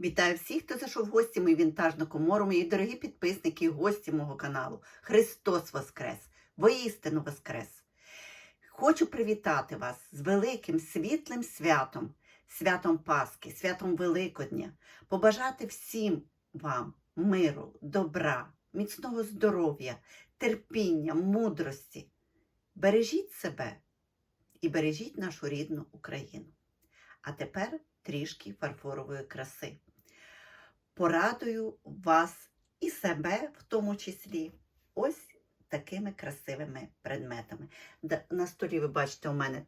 Вітаю всіх, хто зайшов в гості в мою вінтажну комору, мої дорогі підписники і гості мого каналу. Христос Воскрес! Воістину Воскрес! Хочу привітати вас з великим світлим святом, святом Пасхи, святом Великодня, побажати всім вам миру, добра, міцного здоров'я, терпіння, мудрості. Бережіть себе і бережіть нашу рідну Україну. А тепер трішки фарфорової краси. Порадую вас і себе в тому числі ось такими красивими предметами. На столі ви бачите у мене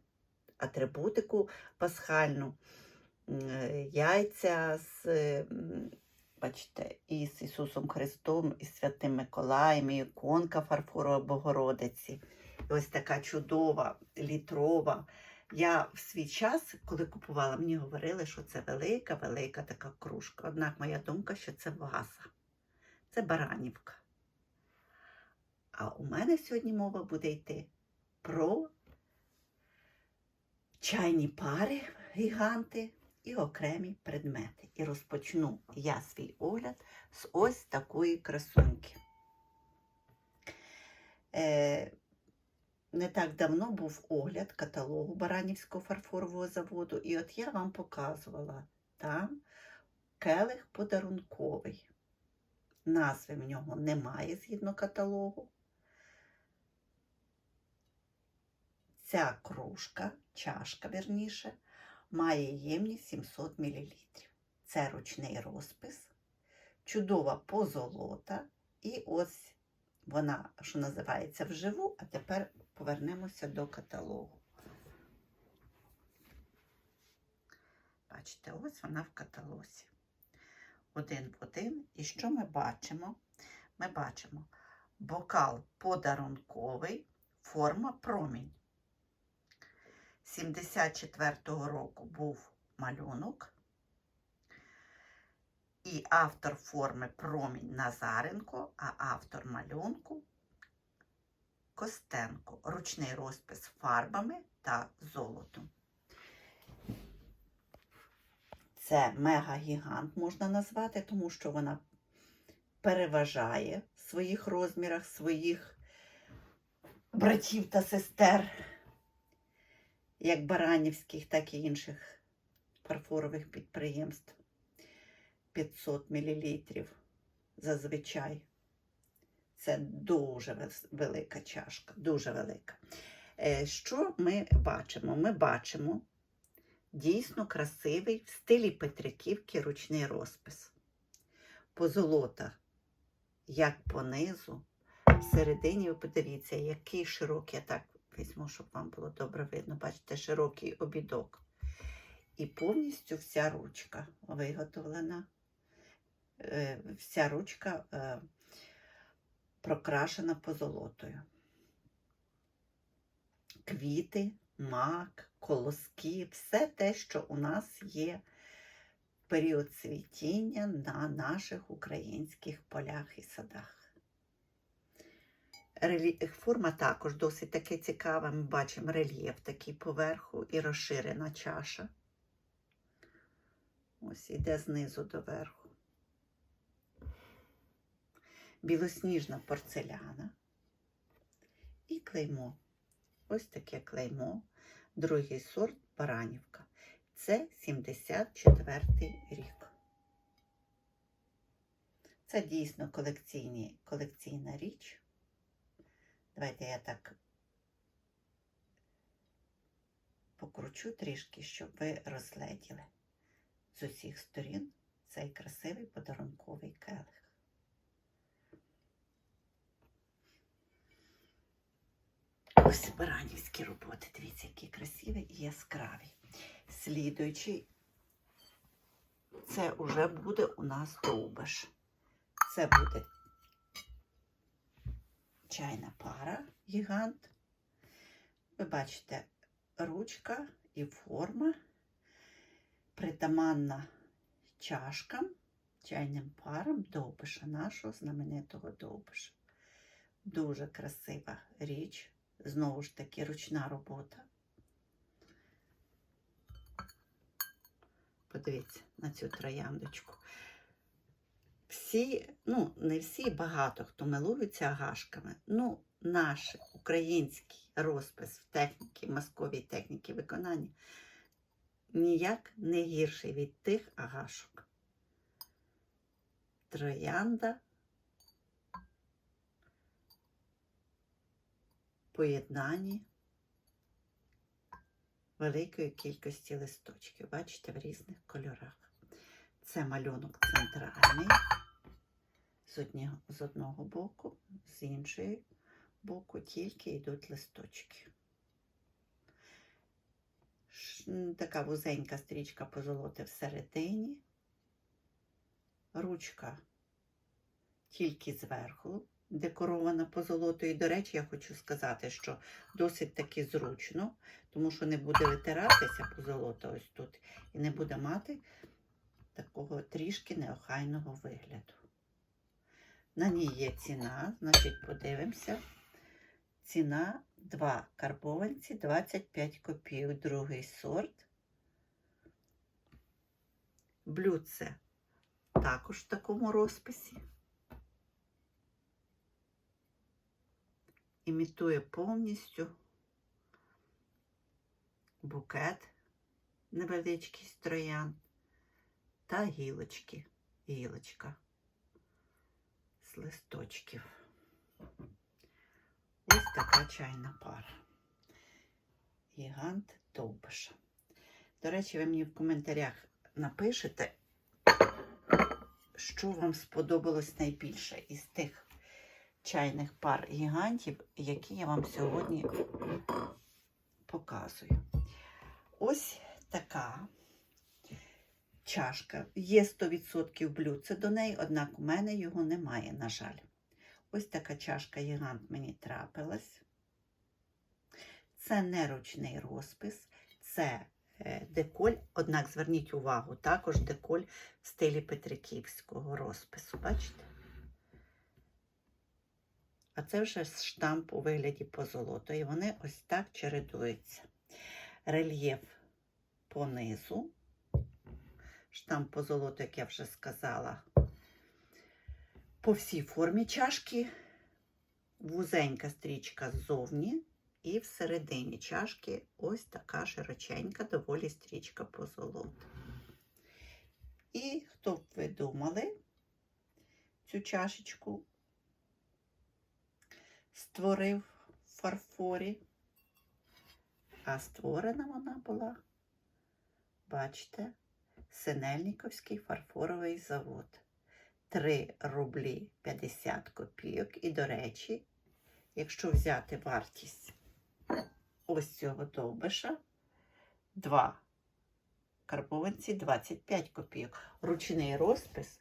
атрибутику пасхальну, яйця з, бачите, із Ісусом Христом, із Святим Миколаєм, і іконка фарфорова Богородиці. І ось така чудова, літрова. Я в свій час, коли купувала, мені говорили, що це велика, велика така кружка. Однак моя думка, що це ваза, це баранівка. А у мене сьогодні мова буде йти про чайні пари, гіганти і окремі предмети. І розпочну я свій огляд з ось такої красуньки. Е, не так давно був огляд каталогу Баранівського фарфорового заводу, і от я вам показувала там келих подарунковий. Назви в нього немає згідно каталогу. Ця кружка, чашка верніше, має ємність 700 мл. Це ручний розпис, чудова позолота, і ось вона, що називається, вживу, а тепер повернемося до каталогу. Бачите, ось вона в каталозі. Один в один. І що ми бачимо? Ми бачимо бокал подарунковий, форма промінь. 74-го року був малюнок. І автор форми промінь Назаренко, а автор малюнку Костенко. Ручний розпис фарбами та золотом. Це мега-гігант можна назвати, тому що вона переважає в своїх розмірах своїх братів та сестер, як баранівських, так і інших фарфорових підприємств. 500 мл зазвичай. Це дуже велика чашка, дуже велика. Е, Що ми бачимо? Ми бачимо дійсно красивий в стилі Петриківки ручний розпис. Позолота, як понизу, всередині, ви подивіться, який широкий, я так візьму, щоб вам було добре видно. Бачите, широкий обідок. І повністю вся ручка виготовлена. Е, Вся ручка е, прокрашена позолотою. Квіти, мак, колоски, все те, що у нас є період цвітіння на наших українських полях і садах. Форма також досить таки цікава. Ми бачимо рельєф такий поверху і розширена чаша. Ось іде знизу до верху. Білосніжна порцеляна і клеймо. Ось таке клеймо. Другий сорт Баранівка. Це 74-й рік. Це дійсно колекційні, колекційна річ. Давайте я так покручу трішки, щоб ви розгледіли з усіх сторін цей красивий подарунковий келих. Ось баранівські роботи. Дивіться, які красиві і яскраві. Слідуючий, це вже буде у нас довбиш. Це буде чайна пара гігант. Ви бачите, ручка і форма притаманна чашкам, чайним парам довбиша, нашого знаменитого довбиша. Дуже красива річ. Знову ж таки, ручна робота. Подивіться на цю трояндочку. Всі, ну, не всі, багато хто милуються агашками. Ну, наш український розпис в техніці, мазковій техніці виконання ніяк не гірший від тих агашок. Троянда поєднанні великої кількості листочків. Бачите, в різних кольорах. Це малюнок центральний з одного, з одного боку, з іншого боку тільки йдуть листочки. Така вузенька стрічка позолоти всередині, ручка тільки зверху, декорована позолотою. До речі, я хочу сказати, що досить таки зручно, тому що не буде витиратися позолота ось тут і не буде мати такого трішки неохайного вигляду. На ній є ціна, значить, подивимося. Ціна 2 карбованці 25 копійок, другий сорт. Блюдце також в такому розписі. Імітує повністю букет невеличкий з троян та гілочки, гілочка з листочків. Ось така чайна пара. Гігант Довбиша. До речі, ви мені в коментарях напишете, що вам сподобалось найбільше із тих чайних пар гігантів, які я вам сьогодні показую. Ось така чашка. Є 100% блюдце до неї, однак у мене його немає, на жаль. Ось така чашка гігант мені трапилась. Це не ручний розпис, це е, деколь, однак зверніть увагу, також деколь в стилі Петриківського розпису. Бачите? А це вже штамп у вигляді позолото, і вони ось так чередуються. Рельєф понизу, штамп позолото, як я вже сказала, по всій формі чашки, вузенька стрічка ззовні, і всередині чашки ось така широченька, доволі стрічка позолота. І хто б ви думали, цю чашечку створив в фарфорі, а створена вона була, бачите, Синельниковський фарфоровий завод. 3 рублі 50 копійок. І, до речі, якщо взяти вартість ось цього довбиша, 2 карбованці 25 копійок. Ручний розпис,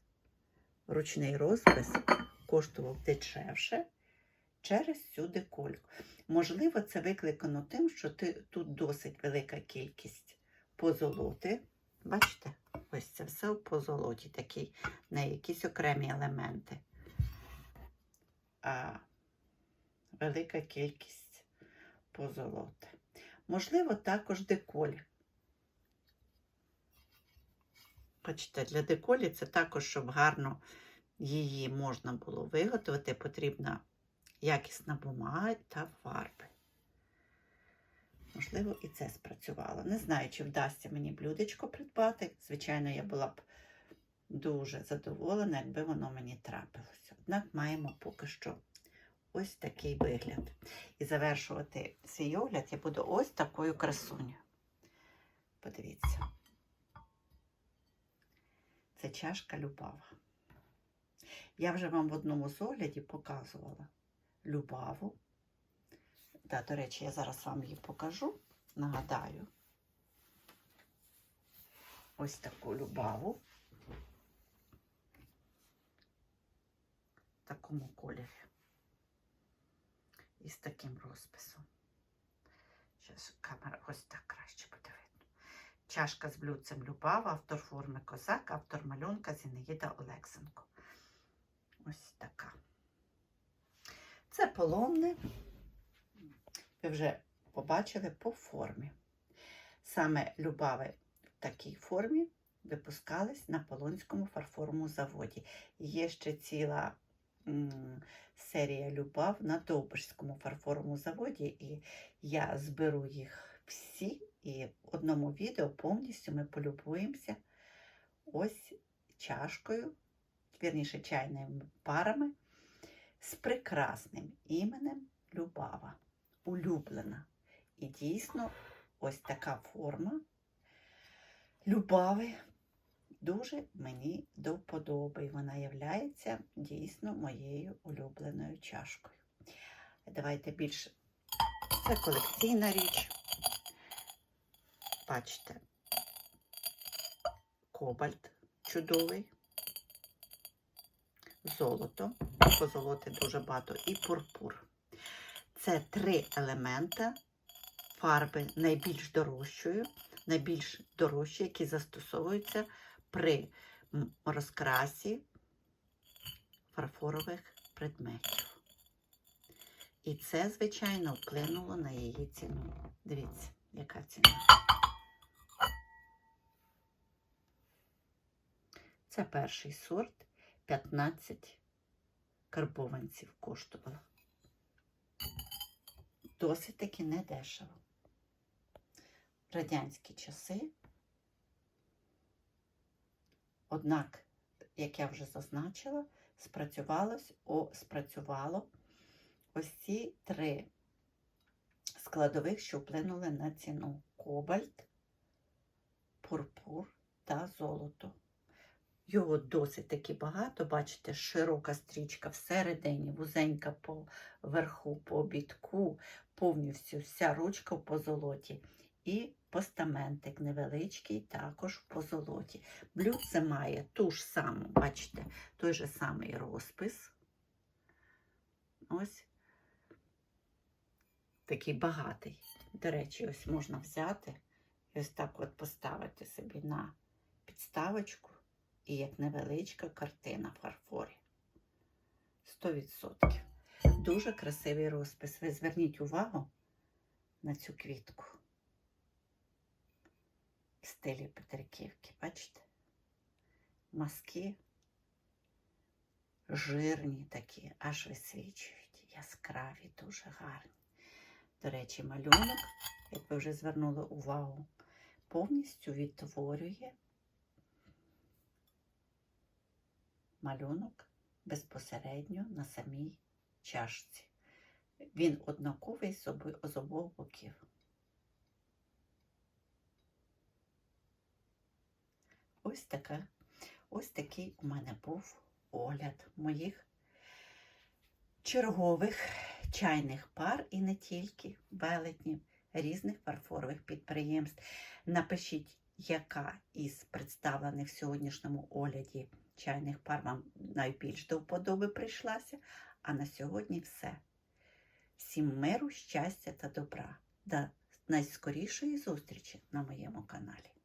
ручний розпис коштував дешевше через цю декольку. Можливо, це викликано тим, що ти, тут досить велика кількість позолоти. Бачите? Ось це все в позолоті, такі не якісь окремі елементи, а велика кількість позолоти. Можливо, також деколь. Бачите, для деколі це також, щоб гарно її можна було виготовити, потрібна якісна бумага та фарби. Можливо, і це спрацювало. Не знаю, чи вдасться мені блюдечко придбати. Звичайно, я була б дуже задоволена, якби воно мені трапилося. Однак маємо поки що ось такий вигляд. І завершувати свій огляд я буду ось такою красунею. Подивіться. Це чашка Любава. Я вже вам в одному з огляді показувала Любаву. Да, до речі, я зараз вам її покажу. Нагадаю. Ось таку любаву. В такому кольорі. І з таким розписом. Зараз камера ось так краще буде видно. Чашка з блюдцем Любава, автор форми Козак, автор малюнка Зінаїда Олексенко. Ось така. Це поломне ви вже побачили по формі. Саме любави в такій формі випускались на Полонському фарфоровому заводі. Є ще ціла м, серія Любав на Довбишському фарфоровому заводі, і я зберу їх всі, і в одному відео повністю ми полюбуємося ось чашкою, вірніше чайними парами з прекрасним іменем Любава. Улюблена. І дійсно ось така форма Любави дуже мені до вподоби. Вона є дійсно моєю улюбленою чашкою. Давайте більше. Це колекційна річ. Бачите, кобальт чудовий, золото, позолоти дуже багато, і пурпур. Це три елемента фарби найбільш дорожчою, найбільш дорожчі, які застосовуються при розкрасі фарфорових предметів. І це, звичайно, вплинуло на її ціну. Дивіться, яка ціна. Це перший сорт 15 карбованців коштувало. Досить таки недешево. Радянські часи. Однак, як я вже зазначила, спрацювалось, о, спрацювало ось ці три складових, що вплинули на ціну: кобальт, пурпур та золото. Його досить таки багато, бачите, широка стрічка всередині, вузенька по верху, по обідку, повністю вся ручка в позолоті. І постаментик невеличкий, також в позолоті. Блюдце має ту ж саму, бачите, той же самий розпис. Ось такий багатий. До речі, ось можна взяти і ось так от поставити собі на підставочку і як невеличка картина в фарфорі. 100%. Дуже красивий розпис. Ви зверніть увагу на цю квітку в стилі Петриківки. Бачите? Маски жирні такі, аж висвічують, яскраві, дуже гарні. До речі, малюнок, як ви вже звернули увагу, повністю відтворює малюнок безпосередньо на самій чашці. Він однаковий з обох боків. Ось така, ось такий у мене був огляд моїх чергових чайних пар і не тільки велетнів різних фарфорових підприємств. Напишіть, яка із представлених в сьогоднішньому огляді чайних пар вам найбільш до вподоби прийшлася. А на сьогодні все. Всім миру, щастя та добра. До найскорішої зустрічі на моєму каналі.